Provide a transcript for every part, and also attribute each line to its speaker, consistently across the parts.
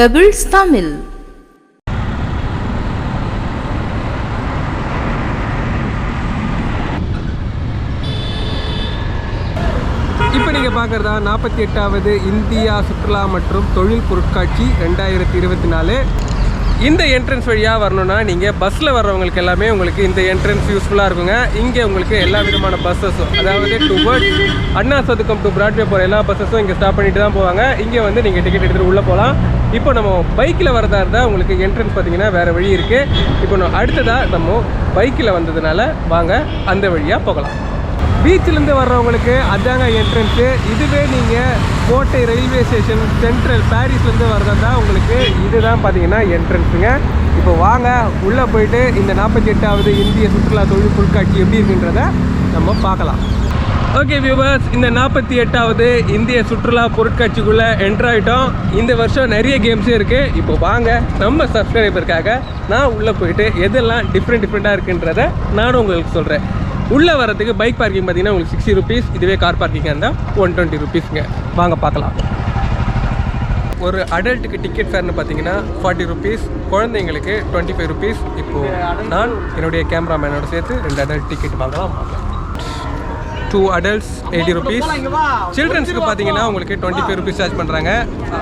Speaker 1: Pebbles Tamil
Speaker 2: இப்போ நீங்கள் பார்க்குறதா நாற்பத்தி எட்டாவது இந்தியா சுற்றுலா மற்றும் தொழில் பொருட்காட்சி ரெண்டாயிரத்தி இருபத்தி நாலு. இந்த என்ட்ரன்ஸ் வழியாக வரணும்னா நீங்கள் பஸ்ஸில் வர்றவங்களுக்கு எல்லாமே உங்களுக்கு இந்த என்ட்ரன்ஸ் யூஸ்ஃபுல்லாக இருக்குங்க. இங்கே உங்களுக்கு எல்லா விதமான பஸ்ஸஸும் அதாவது டுவர்ட்ஸ் அண்ணா சதுக்கம் டு பிராட்வே போகிற எல்லா பஸ்ஸஸும் இங்கே ஸ்டாப் பண்ணிட்டு தான் போவாங்க. இங்கே வந்து நீங்கள் டிக்கெட் எடுத்துகிட்டு உள்ளே போகலாம் இப்போ நம்ம பைக்கில் வரதா இருந்தால் உங்களுக்கு என்ட்ரன்ஸ் பார்த்தீங்கன்னா வேறு வழி இருக்குது இப்போ நம்ம அடுத்ததாக நம்ம பைக்கில் வந்ததுனால வாங்க அந்த வழியாக போகலாம். பீச்சிலேருந்து வர்றவங்களுக்கு அதாங்க என்ட்ரன்ஸு இதுவே நீங்கள் கோட்டை ரயில்வே ஸ்டேஷன் சென்ட்ரல் பாரிஸ்லேருந்து வர்றதா உங்களுக்கு இதுதான் பார்த்தீங்கன்னா என்ட்ரன்ஸுங்க இப்போ வாங்க உள்ளே போயிட்டு இந்த நாற்பத்தி எட்டாவது இந்திய சுற்றுலா தொழில் பொருட்காட்சி எப்படி இருக்குன்றத நம்ம பார்க்கலாம். ஓகே வியூவர்ஸ் இந்த நாற்பத்தி எட்டாவது இந்திய சுற்றுலா பொருட்காட்சிக்குள்ளே என்ட்ராயிட்டோம் இந்த வருஷம் நிறைய கேம்ஸே இருக்குது இப்போ வாங்க நம்ம சப்ஸ்கிரைபருக்காக நான் உள்ளே போயிட்டு எதெல்லாம் டிஃப்ரெண்ட் டிஃப்ரெண்ட்டாக இருக்குன்றத நானும் உங்களுக்கு சொல்கிறேன் உள்ளே வரதுக்கு பைக் பார்க்கிங் பார்த்தீங்கன்னா உங்களுக்கு சிக்ஸ்டி ருபீஸ் இதுவே கார் பார்க்கிங்காக இருந்தால் ஒன் டுவெண்ட்டி ருபீஸுங்க வாங்க பார்க்கலாம். ஒரு அடல்ட்டுக்கு டிக்கெட் ஃபேர்னு பார்த்தீங்கன்னா ஃபார்ட்டி ருபீஸ் குழந்தைங்களுக்கு டுவெண்ட்டி ஃபைவ் ருபீஸ் இப்போது நான் என்னுடைய கேமராமேனோட சேர்த்து ரெண்டு அடல்ட் டிக்கெட் வாங்கலாம் வாங்கலாம் டூ அடல்ட்ஸ் எயிட்டி ருபீஸ் சில்ட்ரன்ஸுக்கு பார்த்தீங்கன்னா உங்களுக்கு டுவெண்ட்டி ஃபைவ் ருபீஸ் சார்ஜ் பண்ணுறாங்க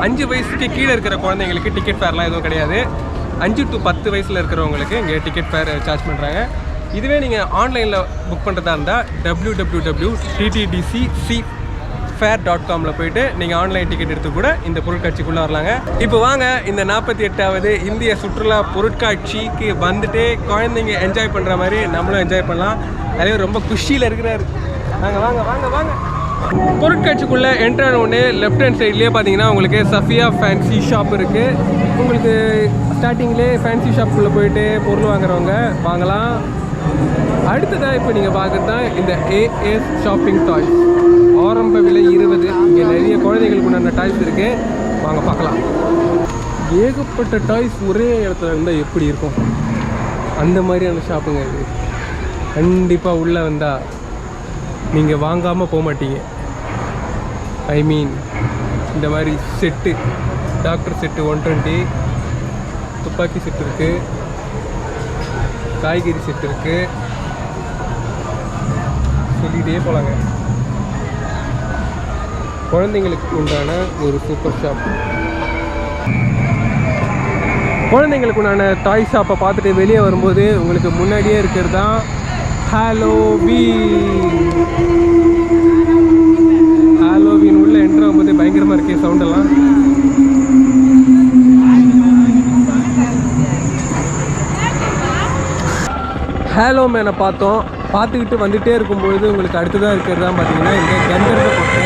Speaker 2: அஞ்சு வயசுக்கு கீழே இருக்கிற குழந்தைங்களுக்கு டிக்கெட் ஃபேர்லாம் எதுவும் கிடையாது. அஞ்சு டு பத்து வயசில் இருக்கிறவங்களுக்கு இங்கே டிக்கெட் ஃபேர் சார்ஜ் பண்ணுறாங்க இதுவே நீங்கள் ஆன்லைனில் புக் பண்ணுறதா இருந்தால் W W W TTDC C fare dot காமில் போயிட்டு நீங்கள் ஆன்லைன் டிக்கெட் எடுத்து கூட இந்த பொருட்காட்சிக்குள்ளே வரலாங்க. இப்போ வாங்க இந்த நாற்பத்தி எட்டாவது இந்திய சுற்றுலா பொருட்காட்சிக்கு வந்துட்டு குழந்தைங்க என்ஜாய் பண்ணுற மாதிரி நம்மளும் என்ஜாய் பண்ணலாம். அதே ரொம்ப குஷியில் இருக்கிறாரு. வாங்க வாங்க வாங்க வாங்க. பொருட்காட்சிக்குள்ளே என்ட்ரான உடனே லெஃப்ட் ஹேண்ட் சைட்லேயே பார்த்தீங்கன்னா உங்களுக்கு சஃபியா ஃபேன்சி ஷாப் இருக்குது உங்களுக்கு ஸ்டார்டிங்லேயே ஃபேன்சி ஷாப்புக்குள்ளே போயிட்டு பொருள் வாங்குறவங்க வாங்கலாம். அடுத்ததாக இப்போ நீங்கள் பார்க்குறது தான் இந்த ஏஎஸ் ஷாப்பிங் டாய்ஸ் ஆரம்ப விலை இருபது. இங்கே நிறைய குழந்தைகளுக்கு உண்டான டாய்ஸ் இருக்குது வாங்க பார்க்கலாம். ஏகப்பட்ட டாய்ஸ் ஒரே இடத்துல இருந்தால் எப்படி இருக்கும்? அந்த மாதிரியான ஷாப்புங்க இது. கண்டிப்பாக உள்ளே வந்தால் நீங்கள் வாங்காமல் போக மாட்டீங்க. ஐ மீன் இந்த மாதிரி set doctor set one twenty துப்பாக்கி செட் இருக்குது காய்கறி செட் இருக்குது சொல்லிகிட்டே போகலாங்க குழந்தைங்களுக்கு உண்டான ஒரு சூப்பர் ஷாப் குழந்தைங்களுக்கு உண்டான டாய் ஷாப்பை பார்த்துட்டு வெளியே வரும்போது உங்களுக்கு முன்னாடியே இருக்கிறது தான் ஹாலோவீன் ஹாலோவீன் உள்ளே என்ட்ரு ஆகும்போது பயங்கரமாக இருக்கே சவுண்டெல்லாம் ஹேலோ மேனை பார்த்தோம். பார்த்துக்கிட்டு வந்துகிட்டே இருக்கும்பொழுது உங்களுக்கு அடுத்ததாக இருக்கிறது தான் பார்த்தீங்கன்னா இந்த கந்தர்வ கொட்டை.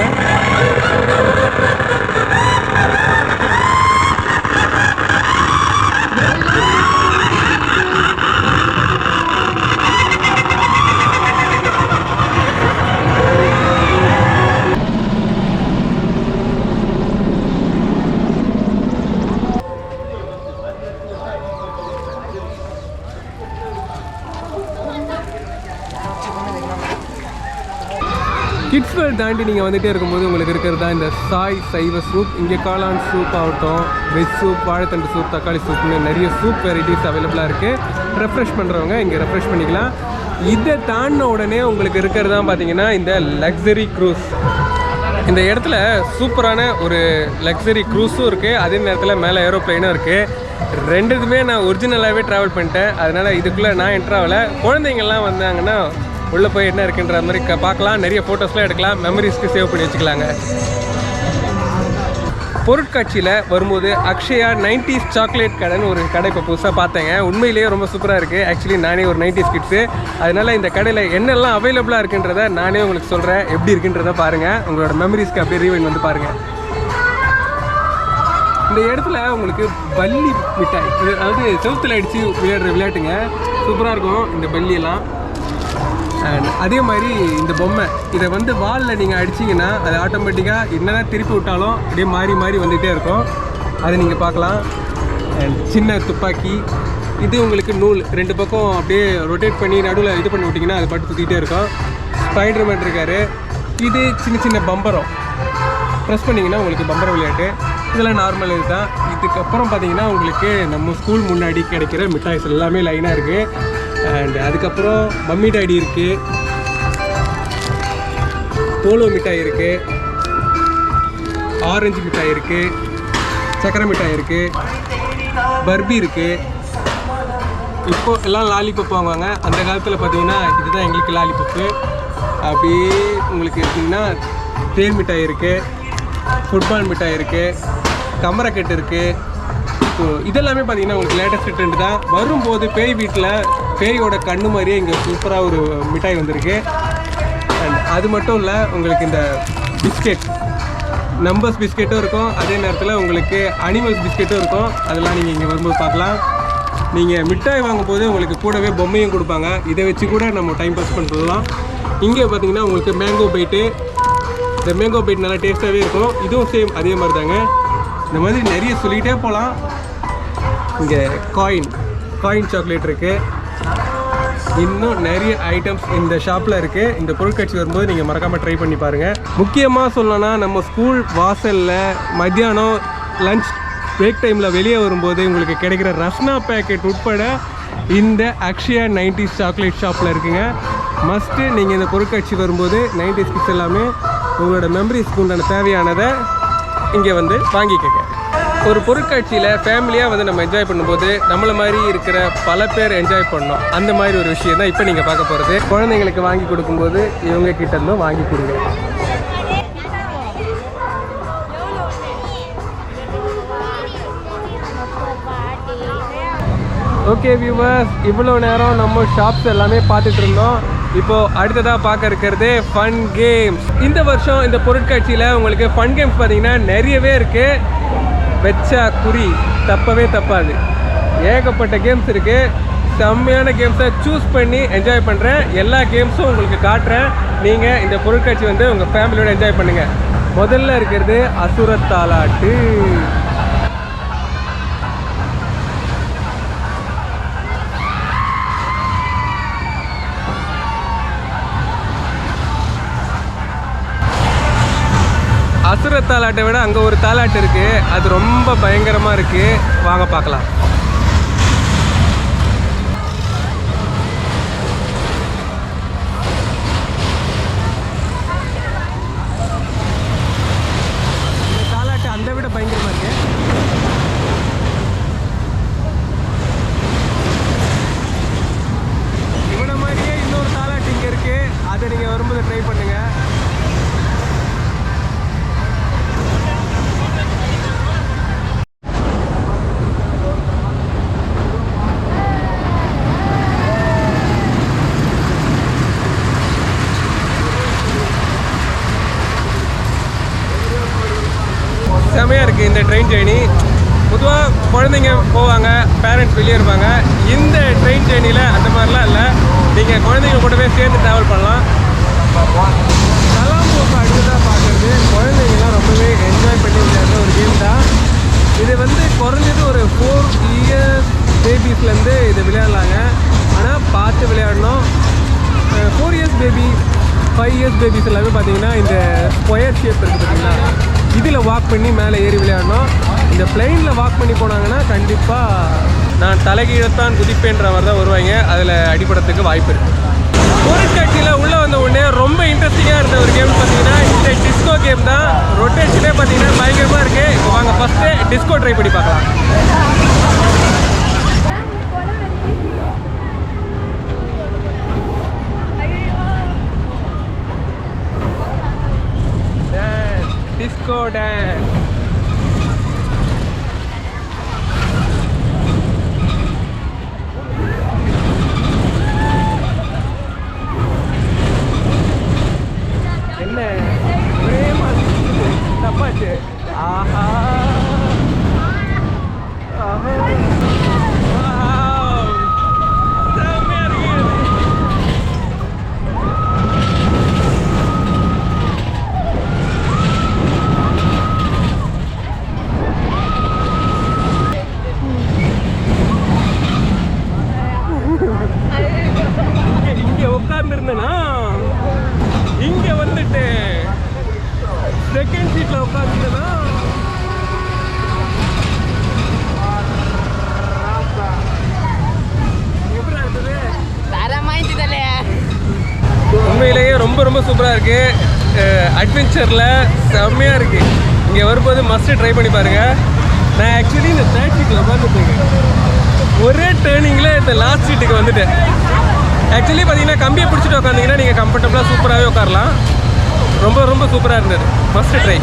Speaker 2: தாண்டி நீங்கள் வந்துகிட்டே இருக்கும்போது உங்களுக்கு இருக்கிறது தான் இந்த சாய் சைவ சூப். இங்கே காளான் சூப் ஆகட்டும் வெஜ் சூப் வாழைத்தண்டு சூப் தக்காளி சூப்னு நிறைய சூப் வெரைட்டிஸ் அவைலபிளாக இருக்குது ரெஃப்ரெஷ் பண்ணுறவங்க இங்கே ரெஃப்ரெஷ் பண்ணிக்கலாம். இதை தாண்டின உடனே உங்களுக்கு இருக்கிறது தான் பார்த்தீங்கன்னா இந்த லக்ஸரி க்ரூஸ் இந்த இடத்துல சூப்பரான ஒரு லக்ஸரி க்ரூஸும் இருக்குது அதே நேரத்தில் மேலே ஏரோப்ளைனும் இருக்குது ரெண்டுத்துமே நான் ஒரிஜினலாகவே ட்ராவல் பண்ணிட்டேன். அதனால் இதுக்குள்ளே நான் என்ட்ரு குழந்தைங்கள்லாம் வந்தாங்கன்னா உள்ளே போய் என்ன இருக்குன்ற மாதிரி க பார்க்கலாம். நிறைய ஃபோட்டோஸ்லாம் எடுக்கலாம். மெமரிஸ்க்கு சேவ் பண்ணி வச்சுக்கலாங்க. பொருட்காட்சியில் வரும்போது அக்ஷயா நைன்டிஸ் சாக்லேட் கடைன்னு ஒரு கடை இப்போ புதுசாக பார்த்தேங்க. உண்மையிலேயே ரொம்ப சூப்பராக இருக்குது ஆக்சுவலி நானே ஒரு நைன்டிஸ் கிட்ஸு அதனால் இந்த கடையில் என்னெல்லாம் அவைலபிளாக இருக்குன்றத நானே உங்களுக்கு சொல்கிறேன் எப்படி இருக்குன்றத பாருங்கள் உங்களோட மெமரிஸ்க்கு அப்படியே ரீவைன் வந்து பாருங்கள் இந்த இடத்துல உங்களுக்கு பல்லி மிட்டாய். அதாவது செவத்தில் அடித்து விளையாடுற விளையாட்டுங்க. சூப்பராக இருக்கும் இந்த பல்லியெல்லாம். அண்ட் அதே மாதிரி இந்த பொம்மை இதை வந்து வாலில் நீங்கள் அடிச்சிங்கன்னா அது ஆட்டோமேட்டிக்காக என்னதான் திருப்பி விட்டாலும் அப்படியே மாறி மாறி வந்துகிட்டே இருக்கும். அதை நீங்கள் பார்க்கலாம். அண்ட் சின்ன துப்பாக்கி இது உங்களுக்கு நூல். ரெண்டு பக்கம் அப்படியே ரொட்டேட் பண்ணி நடுவில் இது பண்ணி விட்டிங்கன்னா அது பாட்டு சுற்றிக்கிட்டே இருக்கும். ஸ்பைடர் மேன் இருக்காரு. இது சின்ன சின்ன பம்பரம். ப்ரெஸ் பண்ணிங்கன்னா உங்களுக்கு பம்பரம் விளையாட்டு. இதெல்லாம் நார்மல் இதுதான். இதுக்கப்புறம் பார்த்தீங்கன்னா உங்களுக்கு நம்ம ஸ்கூல் முன்னாடி கிடைக்கிற மிட்டாய்ஸ் எல்லாமே லைனாக இருக்குது அண்ட் அதுக்கப்புறம் மம்மி டாடி இருக்குது போலோ மிட்டாய் இருக்குது ஆரஞ்சு மிட்டாய் இருக்குது சக்கரை மிட்டாய் இருக்குது பர்பி இருக்குது இப்போ எல்லாம் லாலிபப் வாங்குவாங்க. அந்த காலத்தில் பார்த்தீங்கன்னா இதுதான் எங்களுக்கு லாலிபப்பு அப்படியே உங்களுக்கு எடுத்திங்கன்னா தேன் மிட்டாய் இருக்குது ஃபுட்பால் மிட்டாய் இருக்குது கமரக்கட்டு இருக்குது ஸோ இதெல்லாமே பார்த்தீங்கன்னா உங்களுக்கு லேட்டஸ்ட் ட்ரெண்ட் தான். வரும்போது பேய் வீட்டில் பேயோட கண்ணு மாதிரியே இங்கே சூப்பராக ஒரு மிட்டாய் வந்திருக்கு. அண்ட் அது மட்டும் இல்லை உங்களுக்கு இந்த பிஸ்கெட் நம்பர்ஸ் பிஸ்கெட்டும் இருக்கும். அதே நேரத்தில் உங்களுக்கு அனிமல்ஸ் பிஸ்கெட்டும் இருக்கும். அதெல்லாம் நீங்கள் இங்கே வரும்போது பார்க்கலாம். நீங்கள் மிட்டாய் வாங்கும்போது உங்களுக்கு கூடவே பொம்மையும் கொடுப்பாங்க. இதை வச்சு கூட நம்ம டைம் பாஸ் பண்ணலாம். இங்கே பார்த்தீங்கன்னா உங்களுக்கு மேங்கோ பைட்டு இந்த மேங்கோ பைட் நல்லா டேஸ்ட்டாகவே இருக்கும். இதுவும் சேம் அதே மாதிரி தாங்க இந்த மாதிரி நிறைய சொல்லிகிட்டே போகலாம் இங்கே காயின் காயின் சாக்லேட் இருக்குது இன்னும் நிறைய ஐட்டம்ஸ் இந்த ஷாப்பில் இருக்குது இந்த பொருட்காட்சி வரும்போது நீங்கள் மறக்காமல் ட்ரை பண்ணி பாருங்கள் முக்கியமாக சொல்லணும்னா நம்ம ஸ்கூல் வாசலில் மத்தியானம் லஞ்ச் பிரேக் டைமில் வெளியே வரும்போது உங்களுக்கு கிடைக்கிற ரஸ்னா பேக்கெட் உட்பட இந்த அக்ஷயா நைன்டிஸ் சாக்லேட் ஷாப்பில் இருக்குங்க. மஸ்ட்டு நீங்கள் இந்த பொருட்காட்சி வரும்போது நைன்டிஸ் கிட்ஸ் எல்லாமே உங்களோட மெமரிஸ்க்கு உண்டான தேவையானதை இங்கே வந்து வாங்கிக்கங்க. ஒரு பொருட்காட்சியில் ஃபேமிலியாக வந்து நம்ம என்ஜாய் பண்ணும்போது நம்மளை மாதிரி இருக்கிற பல பேர் என்ஜாய் பண்ணோம். அந்த மாதிரி ஒரு விஷயம் தான் இப்போ நீங்கள் பார்க்க போகிறது குழந்தைங்களுக்கு வாங்கி கொடுக்கும்போது இவங்க கிட்ட இருந்தும் வாங்கி கொடுங்க. ஓகே வியூவர்ஸ் இவ்வளோ நேரம் நம்ம ஷாப்ஸ் எல்லாமே பார்த்துட்டு இருந்தோம். இப்போ அடுத்ததாக பார்க்க இருக்கிறது ஃபன் கேம்ஸ் இந்த வருஷம் இந்த பொருட்காட்சியில் உங்களுக்கு ஃபன் கேம்ஸ் பார்த்தீங்கன்னா நிறையவே இருக்குது வெச்சா குறி தப்பவே தப்பாது. ஏகப்பட்ட கேம்ஸ் இருக்குது செம்மையான கேம்ஸை சூஸ் பண்ணி என்ஜாய் பண்ணுறேன் எல்லா கேம்ஸும் உங்களுக்கு காட்டுறேன். நீங்கள் இந்த பொருட்காட்சி வந்து உங்கள் ஃபேமிலியோட என்ஜாய் பண்ணுங்கள் முதல்ல இருக்கிறது அசுரத்தாலாட்டு. அசுர தாலாட்டை விட அங்கே ஒரு தாலாட்டு இருக்குது அது ரொம்ப பயங்கரமாக இருக்குது வாங்க பார்க்கலாம் இந்த தாலாட்டு அந்த விட பயங்கரமாக இருக்கு இவனை மாதிரியே இன்னொரு தாலாட்டு இங்கே இருக்கு அதை நீங்கள் வரும்போது ட்ரை பண்ணுங்க செமையாக இருக்குது இந்த ட்ரெயின் ஜேர்னி பொதுவாக குழந்தைங்க போவாங்க பேரண்ட்ஸ் வெளியே இருப்பாங்க. இந்த ட்ரெயின் ஜேர்னியில் அந்த மாதிரிலாம் இல்லை. நீங்கள் குழந்தைங்க கூடவே சேர்ந்து ட்ராவல் பண்ணலாம். கலாம் ரொம்ப அடுத்ததாக பார்க்குறது குழந்தைங்கலாம் ரொம்பவே என்ஜாய் பண்ணி விளையாடுற ஒரு கேம் தான். இது வந்து குறைஞ்சது ஒரு ஃபோர் இயர்ஸ் பேபிஸ்லேருந்து இது விளையாடலாங்க. ஆனால் பார்த்து விளையாடணும். Four years baby five years babies எல்லாமே பார்த்தீங்கன்னா இந்த ஸ்கொயர் ஷேப் இருக்குது பார்த்தீங்கன்னா இதில் வாக் பண்ணி மேலே ஏறி விளையாடணும். இந்த பிளெயினில் வாக் பண்ணி போனாங்கன்னா கண்டிப்பாக நான் தலைகீழத்தான் குதிப்பேன்ற மாதிரி தான் வருவாங்க. அதில் அடிபடத்துக்கு வாய்ப்பு இருக்குது பொருட்காட்சியில் உள்ளே வந்த உடனே ரொம்ப இன்ட்ரெஸ்டிங்காக இருந்த ஒரு கேம் பார்த்தீங்கன்னா இந்த டிஸ்கோ கேம் தான். ரொட்டேஷனே பார்த்தீங்கன்னா பயங்கரமாக இருக்குது இப்போ வாங்க ஃபஸ்ட்டு டிஸ்கோ ட்ரை பண்ணி பார்க்கலாம். டிஸ்கோ டான்ஸ் என்ன? ஒரே மாதிரி தப்பாச்சு. ஆஹா. ஆஹா. ரொம்ப ரொம்ப சூப்பராக இருக்குது அட்வென்ச்சரில் செம்மையாக இருக்குது இங்கே வரும்போது மஸ்ட்டு ட்ரை பண்ணி பாருங்கள் நான் ஆக்சுவலி இந்த தேர்ட் சீட்டில் உட்காந்துருக்கேன் ஒரே டேர்னிங்கில் இந்த லாஸ்ட் சீட்டுக்கு வந்துட்டேன். ஆக்சுவலி பார்த்தீங்கன்னா கம்பியை பிடிச்சிட்டு உட்காந்திங்கன்னா நீங்கள் கம்ஃபர்டபுளாக சூப்பராகவே உட்காரலாம். ரொம்ப ரொம்ப சூப்பராக இருந்தது. ஃபஸ்ட்டு ட்ரை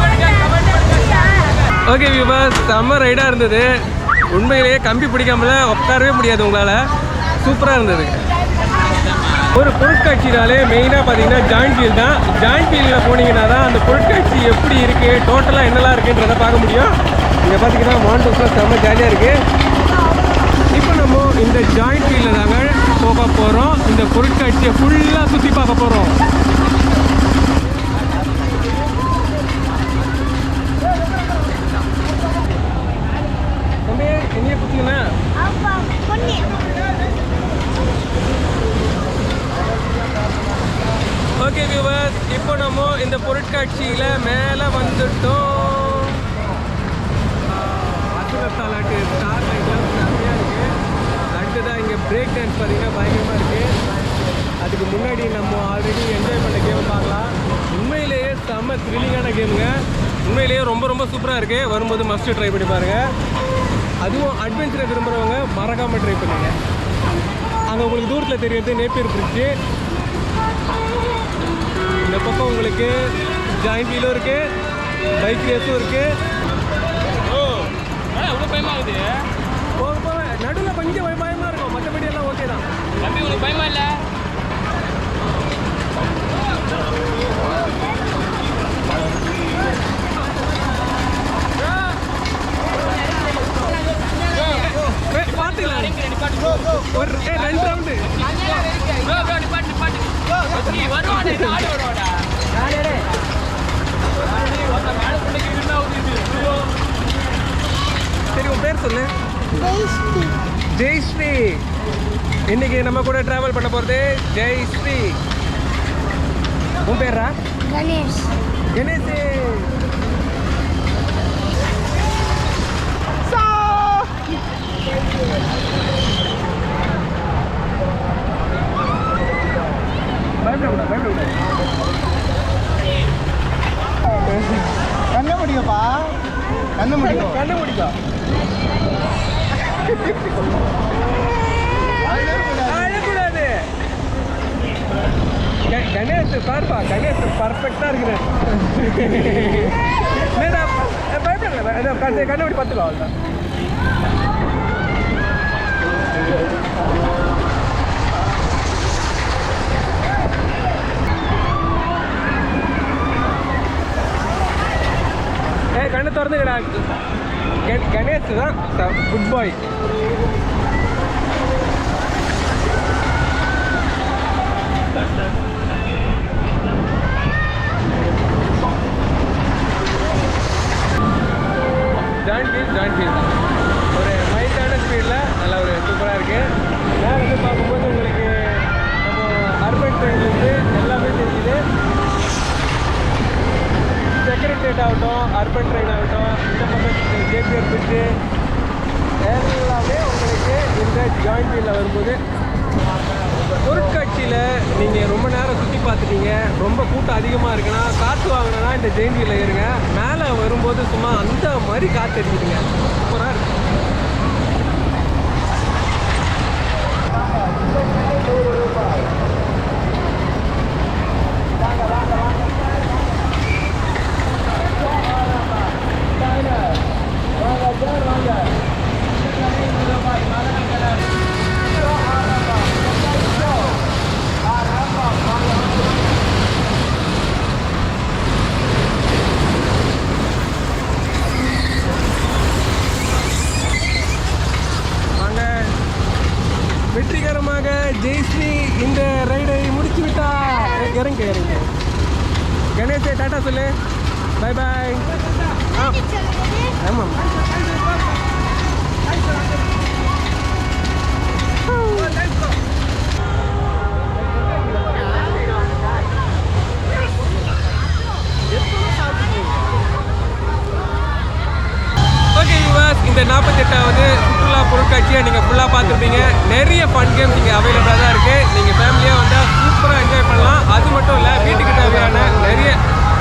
Speaker 2: ஓகே விபா செம்ம ரைடாக இருந்தது. உண்மையிலேயே கம்பி பிடிக்காமல உட்காரவே முடியாது உங்களால். சூப்பராக இருந்தது. ஒரு பொருட்காட்சினாலே மெயினாக பார்த்தீங்கன்னா ஜாயின் ஃபீல் தான். ஜாயிண்ட் வீலில் போனீங்கன்னா தான் அந்த பொருட்காட்சி எப்படி இருக்குது டோட்டலாக என்னெல்லாம் இருக்குன்றதை பார்க்க முடியும். இங்கே பார்த்தீங்கன்னா மாண்டோஸ்லாம் செம்ம ஜாலியாக இருக்குது இப்போ நம்ம இந்த ஜாயிண்ட் ஃபீலில் தாங்க போக போகிறோம் இந்த பொருட்காட்சியை ஃபுல்லாக சுற்றி பார்க்க போகிறோம் என்னைய பார்த்தீங்கன்னா குத்திங்கண்ணா ஓகே வியூவர்ஸ் இப்போ நம்ம இந்த பொருட்காட்சியில் மேலே வந்துட்டோம். அசுரத்தாலாட்டு ஸ்டார் லைட்லாம் நிறையா இருக்குது அடுத்ததாக இங்கே பிரேக் டான்ஸ் பார்த்தீங்கன்னா பயங்கரமாக இருக்குது அதுக்கு முன்னாடி நம்ம ஆல்ரெடி என்ஜாய் பண்ண கேம் பார்க்கலாம். உண்மையிலேயே செம்ம த்ரில்லிங்கான கேமுங்க உண்மையிலேயே ரொம்ப ரொம்ப சூப்பராக இருக்குது வரும்போது மஸ்ட்டு ட்ரை பண்ணி பாருங்கள் அதுவும் அட்வென்ச்சரை விரும்புகிறவங்க மறக்காமல் ட்ரை பண்ணுங்க. அங்கே உங்களுக்கு தூரத்தில் தெரியுது நேப்பியர் பிரிட்ஜு உங்களுக்கு ஜாயிண்ட் வீலும் இருக்கு. பைக் ரேஸும் இருக்கு.
Speaker 3: பயமா இருக்குது?
Speaker 2: போக போக நடுவில் கொஞ்சம் பய- பயமா இருக்கும். மற்றபடி எல்லாம் ஓகே தான்.
Speaker 3: தம்பி உனக்கு பயமா இல்ல?
Speaker 2: ஒரு ரெண்டு ரவுண்டு
Speaker 3: ப்ரோ ப்ரோ நிப்பாட்டு
Speaker 2: சரி உன் பேர் சொல்லு. ஜெய்ஸ்ரீ. இன்னைக்கு நம்ம கூட டிராவல் பண்ண போகிறது ஜெய்ஸ்ரீ. உன் பேரா
Speaker 1: கணேஷ்.
Speaker 2: கணேஷ். பயப்படக்கூடாது பயப்படக்கூடாது
Speaker 4: கண்ண முடியப்பா கண்ண முடியும்.
Speaker 2: கண்ணு முடிக்கா கணேஷ் பார்ப்பா கணேஷ் பர்ஃபெக்டா இருக்கிறேன் பயப்படல கண்ணு கண்ணு பார்த்துக்கோ அவ்வளோதான் கண்ணை திறந்துக்கடா கண்- கணேஷ் தான் good boy joint wheel joint wheel ஒரு மைல்டான ஸ்பீடில் நல்ல ஒரு சூப்பராக இருக்குது மேலே வந்து பார்க்கும்போது உங்களுக்கு நம்ம அர்பன் ட்ரெயின்லேருந்து எல்லாமே தெரியுது. செக்ரட்டரியேட் ஆகட்டும் அர்பன் ட்ரெயின் ஆகட்டும் இந்த பக்கம் ஜேபிஆர் பிரிட்ஜு எல்லாமே உங்களுக்கு இந்த ஜாயின் வீலில் வரும்போது பொருட்காட்சியில் நீங்கள் ரொம்ப நேரம் சுற்றி பார்த்துட்டீங்க. ரொம்ப கூட்டம் அதிகமாக இருக்குன்னா காற்று வாங்கினா இந்த ஜெயின் வீலில் ஏறுங்க. மேலே வரும்போது சும்மா அந்த மாதிரி காற்று அடிக்குதுங்க. சூப்பராக இருக்குது Yeah, yeah. எட்டாவது சுற்றுலா பொருட்காட்சியை நீங்கள் ஃபுல்லாக பார்த்துருப்பீங்க. நிறைய ஃபன் கேம்ஸ் இங்கே அவைலபிளாக தான் இருக்குது நீங்கள் ஃபேமிலியாக வந்தால் சூப்பராக என்ஜாய் பண்ணலாம். அது மட்டும் இல்லை வீட்டுக்கு தேவையான நிறைய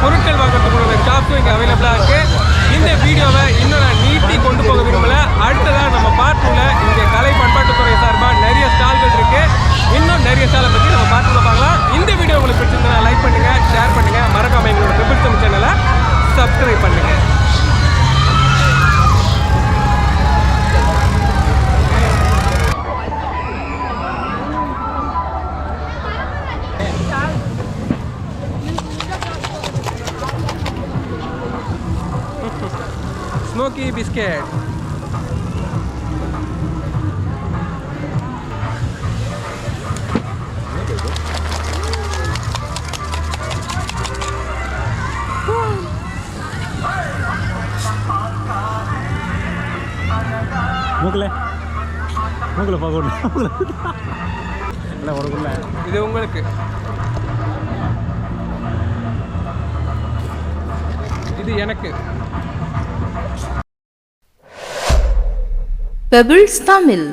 Speaker 2: பொருட்கள் வாங்குறதுக்கு ஷாப்ஸும் இங்கே அவைலபிளாக இருக்குது இந்த வீடியோவை இன்னும் நான் நீட்டி கொண்டு போக விரும்பலை. அடுத்ததாக நம்ம பார்ட்டில் இங்கே கலை பண்பாட்டுத்துறை சார்பாக நிறைய ஸ்டால்கள் இருக்குது இன்னும் நிறைய
Speaker 5: மூக்கில். மூக்கில் பார்க்கணும் இல்லை உனக்குள்ள.
Speaker 2: இது உங்களுக்கு. இது எனக்கு.
Speaker 6: பெபிள்ஸ் தமிழ்